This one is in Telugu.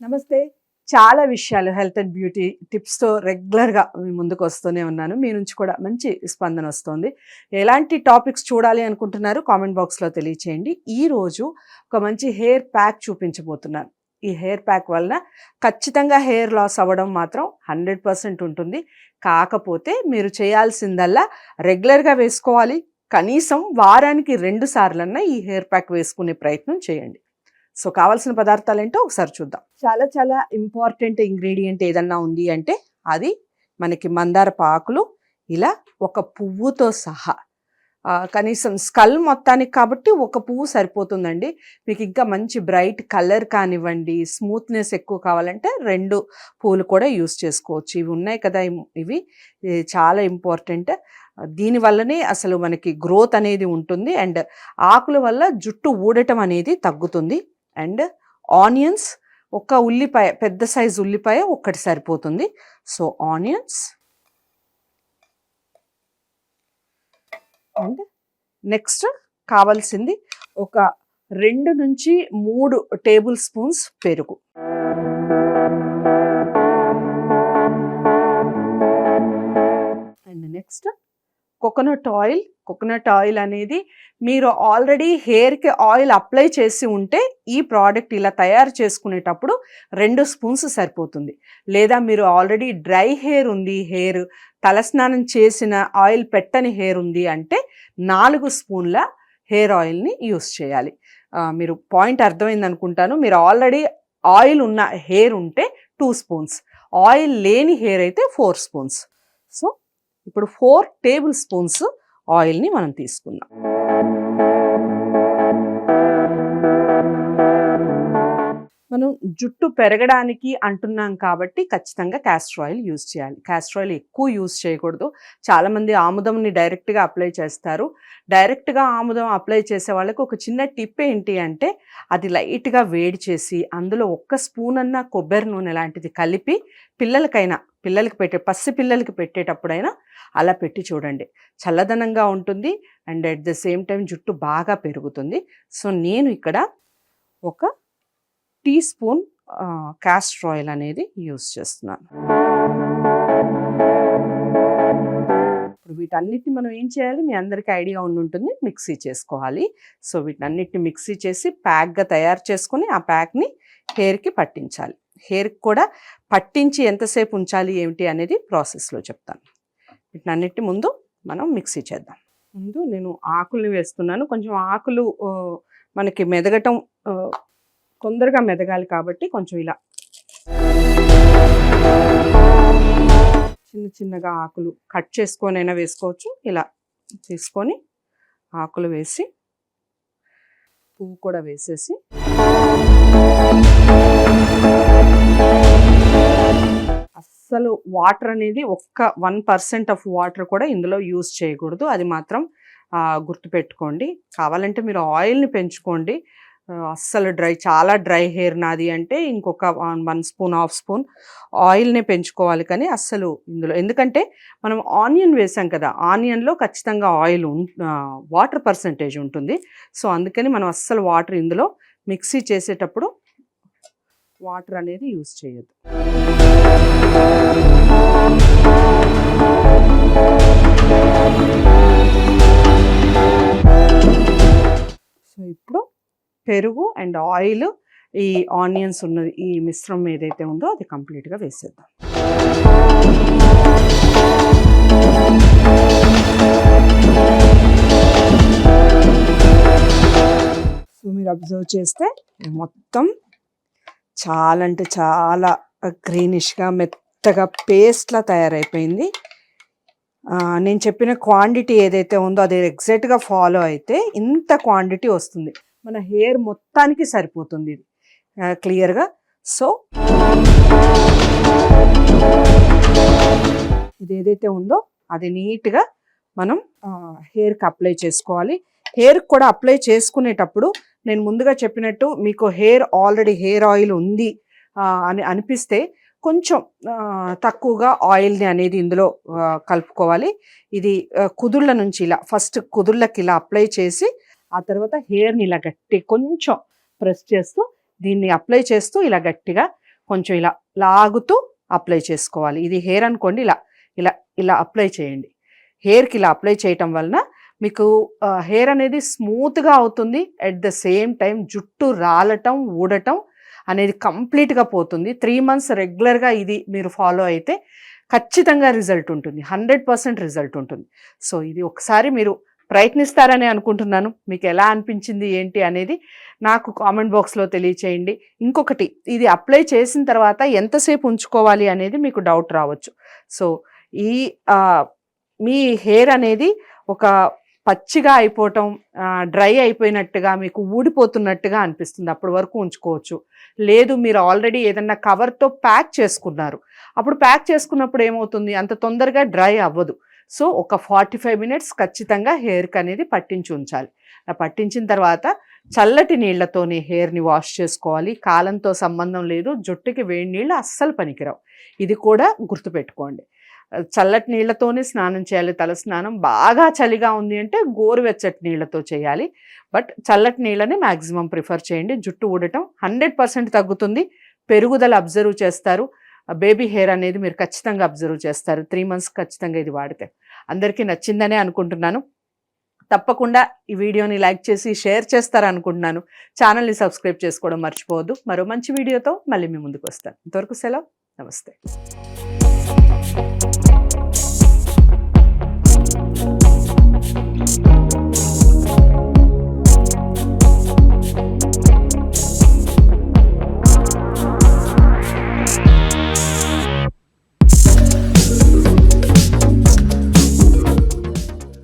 నమస్తే. చాలా విషయాలు హెల్త్ అండ్ బ్యూటీ టిప్స్తో రెగ్యులర్గా మీ ముందుకు వస్తూనే ఉన్నాను. మీ నుంచి కూడా మంచి స్పందన వస్తుంది. ఎలాంటి టాపిక్స్ చూడాలి అనుకుంటున్నారు కామెంట్ బాక్స్లో తెలియచేయండి. ఈరోజు ఒక మంచి హెయిర్ ప్యాక్ చూపించబోతున్నాను. ఈ హెయిర్ ప్యాక్ వలన ఖచ్చితంగా హెయిర్ లాస్ అవ్వడం మాత్రం హండ్రెడ్ పర్సెంట్ ఉంటుంది. కాకపోతే మీరు చేయాల్సిందల్లా రెగ్యులర్గా వేసుకోవాలి. కనీసం వారానికి రెండు సార్లన్నా ఈ హెయిర్ ప్యాక్ వేసుకునే ప్రయత్నం చేయండి. సో కావాల్సిన పదార్థాలు ఏంటో ఒకసారి చూద్దాం. చాలా చాలా ఇంపార్టెంట్ ఇంగ్రీడియంట్ ఏదన్నా ఉంది అంటే అది మనకి మందార పాకులు ఇలా ఒక పువ్వుతో సహా. కనీసం స్కల్ మొత్తానికి కాబట్టి ఒక పువ్వు సరిపోతుందండి. మీకు ఇంకా మంచి బ్రైట్ కలర్ కానివ్వండి స్మూత్నెస్ ఎక్కువ కావాలంటే రెండు పువ్వులు కూడా యూస్ చేసుకోవచ్చు. ఇవి ఉన్నాయి కదా ఇవి. చాలా ఇంపార్టెంట్. దీనివల్లనే అసలు మనకి గ్రోత్ అనేది ఉంటుంది అండ్ ఆకుల వల్ల జుట్టు ఊడటం అనేది తగ్గుతుంది. అండ్ ఆనియన్స్ ఒక ఉల్లిపాయ పెద్ద సైజు ఉల్లిపాయ ఒక్కటి సరిపోతుంది. సో ఆనియన్స్ అండ్ నెక్స్ట్ కావాల్సింది ఒక రెండు నుంచి మూడు టేబుల్ స్పూన్స్ పెరుగు. And next coconut oil coconut oil అనేది మీరు ఆల్రెడీ హెయిర్కి ఆయిల్ అప్లై చేసి ఉంటే ఈ ప్రోడక్ట్ ఇలా తయారు చేసుకునేటప్పుడు రెండు స్పూన్స్ సరిపోతుంది. లేదా మీరు ఆల్రెడీ డ్రై హెయిర్ ఉంది హెయిర్ తలస్నానం చేసిన ఆయిల్ పెట్టని హెయిర్ ఉంది అంటే నాలుగు స్పూన్ల హెయిర్ ఆయిల్ని యూస్ చేయాలి. మీరు పాయింట్ అర్థమైంది అనుకుంటాను. మీరు ఆల్రెడీ ఆయిల్ ఉన్న హెయిర్ ఉంటే టూ స్పూన్స్ ఆయిల్ లేని హెయిర్ అయితే ఫోర్ స్పూన్స్ సో ఇప్పుడు ఫోర్ టేబుల్ స్పూన్స్ ఆయిల్ని మనం తీసుకుందాం. జుట్టు పెరగడానికి అంటున్నాం కాబట్టి ఖచ్చితంగా క్యాస్టర్ ఆయిల్ యూజ్ చేయాలి. క్యాస్టర్ ఆయిల్ ఎక్కువ యూజ్ చేయకూడదు. చాలామంది ఆముదంని డైరెక్ట్గా అప్లై చేస్తారు. డైరెక్ట్గా ఆముదం అప్లై చేసే వాళ్ళకి ఒక చిన్న టిప్ ఏంటి అంటే అది లైట్గా వేడి చేసి అందులో ఒక్క స్పూన్ అన్న కొబ్బరి నూనె లాంటిది కలిపి పిల్లలకైనా పిల్లలకి పెట్టే పసి పిల్లలకి పెట్టేటప్పుడైనా అలా పెట్టి చూడండి. చల్లదనంగా ఉంటుంది and at the same time జుట్టు బాగా పెరుగుతుంది. సో నేను ఇక్కడ ఒక టీ స్పూన్ క్యాస్టర్ ఆయిల్ అనేది యూస్ చేస్తున్నాను. ఇప్పుడు వీటన్నిటిని మనం ఏం చేయాలి? మీ అందరికీ ఐడియా ఉండి ఉంటుంది. మిక్సీ చేసుకోవాలి. సో వీటన్నిటిని మిక్సీ చేసి ప్యాక్గా తయారు చేసుకొని ఆ ప్యాక్ని హెయిర్కి పట్టించాలి. హెయిర్కి కూడా పట్టించి ఎంతసేపు ఉంచాలి ఏమిటి అనేది ప్రాసెస్లో చెప్తాను. వీటన్నిటి ముందు మనం మిక్సీ చేద్దాం. ముందు నేను ఆకుల్ని వేస్తున్నాను. కొంచెం ఆకులు మనకి మెదగటం తొందరగా మెదగాలి కాబట్టి కొంచెం ఇలా. చిన్న చిన్నగా ఆకులు కట్ చేసుకొనైనా వేసుకోవచ్చు. ఇలా తీసుకొని ఆకులు వేసి పువ్వు కూడా వేసేసి. అస్సలు వాటర్ అనేది ఒక్క వన్ పర్సెంట్ ఆఫ్ వాటర్ కూడా ఇందులో యూస్ చేయకూడదు. అది మాత్రం గుర్తుపెట్టుకోండి. కావాలంటే మీరు ఆయిల్ని పెంచుకోండి. అస్సలు డ్రై చాలా డ్రై హెయిర్ నాది అంటే ఇంకొక వన్ స్పూన్ హాఫ్ స్పూన్ ఆయిల్నే పెంచుకోవాలి కానీ అస్సలు ఇందులో ఎందుకంటే మనం ఆనియన్ వేసాం కదా ఆనియన్లో ఖచ్చితంగా ఆయిల్ వాటర్ పర్సంటేజ్ ఉంటుంది. సో అందుకని మనం అస్సలు వాటర్ ఇందులో మిక్సీ చేసేటప్పుడు వాటర్ అనేది యూస్ చేయొద్దు. సో పెరుగు అండ్ ఆయిల్ ఈ ఆనియన్స్ ఉన్నది ఈ మిశ్రమం ఏదైతే ఉందో అది కంప్లీట్గా వేసేద్దాం. సో మీరు అబ్జర్వ్ చేస్తే మొత్తం చాలా అంటే చాలా గ్రీనిష్గా మెత్తగా పేస్ట్లా తయారైపోయింది. నేను చెప్పిన క్వాంటిటీ ఏదైతే ఉందో అది ఎగ్జాక్ట్గా ఫాలో అయితే ఇంత క్వాంటిటీ వస్తుంది. మన హెయిర్ మొత్తానికి సరిపోతుంది ఇది. క్లియర్గా సో ఇది ఏదైతే ఉందో అది నీట్గా మనం హెయిర్కి అప్లై చేసుకోవాలి. హెయిర్కి కూడా అప్లై చేసుకునేటప్పుడు నేను ముందుగా చెప్పినట్టు మీకు హెయిర్ ఆల్రెడీ హెయిర్ ఆయిల్ ఉంది అని అనిపిస్తే కొంచెం తక్కువగా ఆయిల్ని అనేది ఇందులో కలుపుకోవాలి. ఇది కుదుళ్ళ నుంచి ఇలా ఫస్ట్ కుదుళ్ళకి ఇలా అప్లై చేసి ఆ తర్వాత హెయిర్ని ఇలా గట్టి కొంచెం ప్రెస్ చేస్తూ దీన్ని అప్లై చేస్తూ ఇలా గట్టిగా కొంచెం ఇలా లాగుతూ అప్లై చేసుకోవాలి. ఇది హెయిర్ అనుకోండి ఇలా ఇలా ఇలా అప్లై చేయండి. హెయిర్కి ఇలా అప్లై చేయటం వలన మీకు హెయిర్ అనేది స్మూత్గా అవుతుంది అట్ ద సేమ్ టైం జుట్టు రాలటం ఊడటం అనేది కంప్లీట్గా పోతుంది. త్రీ మంత్స్ రెగ్యులర్గా ఇది మీరు ఫాలో అయితే ఖచ్చితంగా రిజల్ట్ ఉంటుంది. హండ్రెడ్ పర్సెంట్ రిజల్ట్ ఉంటుంది. సో ఇది ఒకసారి మీరు ప్రయత్నిస్తారని అనుకుంటున్నాను. మీకు ఎలా అనిపించింది ఏంటి అనేది నాకు కామెంట్ బాక్స్లో తెలియచేయండి. ఇంకొకటి ఇది అప్లై చేసిన తర్వాత ఎంతసేపు ఉంచుకోవాలి అనేది మీకు డౌట్ రావచ్చు. సో ఈ మీ హెయిర్ అనేది ఒక పచ్చిగా అయిపోవటం డ్రై అయిపోయినట్టుగా మీకు ఊడిపోతున్నట్టుగా అనిపిస్తుంది. అప్పటి వరకు ఉంచుకోవచ్చు. లేదు మీరు ఆల్రెడీ ఏదన్నా కవర్తో ప్యాక్ చేసుకున్నారు. అప్పుడు ప్యాక్ చేసుకున్నప్పుడు ఏమవుతుంది? అంత తొందరగా డ్రై అవ్వదు. సో ఒక ఫార్టీ ఫైవ్ మినిట్స్ ఖచ్చితంగా హెయిర్కి అనేది పట్టించి ఉంచాలి. ఆ పట్టించిన తర్వాత చల్లటి నీళ్ళతోనే హెయిర్ని వాష్ చేసుకోవాలి. కాలంతో సంబంధం లేదు. జుట్టుకి వేడి నీళ్ళు అస్సలు పనికిరావు. ఇది కూడా గుర్తుపెట్టుకోండి. చల్లటి నీళ్ళతోనే స్నానం చేయాలి. తల స్నానం బాగా చలిగా ఉంది అంటే గోరువెచ్చటి నీళ్ళతో చేయాలి. బట్ చల్లటి నీళ్ళని మ్యాక్సిమం ప్రిఫర్ చేయండి. జుట్టు ఊడటం హండ్రెడ్ పర్సెంట్ తగ్గుతుంది. పెరుగుదల అబ్జర్వ్ చేస్తారు. బేబీ హెయిర్ అనేది మీరు ఖచ్చితంగా అబ్జర్వ్ చేస్తారు. త్రీ మంత్స్ ఖచ్చితంగా ఇది వాడితే. అందరికీ నచ్చిందనే అనుకుంటున్నాను. తప్పకుండా ఈ వీడియోని లైక్ చేసి షేర్ చేస్తారనుకుంటున్నాను. ఛానల్ని సబ్స్క్రైబ్ చేసుకోవడం మర్చిపోవద్దు. మరో మంచి వీడియోతో మళ్ళీ మీ ముందుకు వస్తాను. ఇంతవరకు సెలవు. నమస్తే.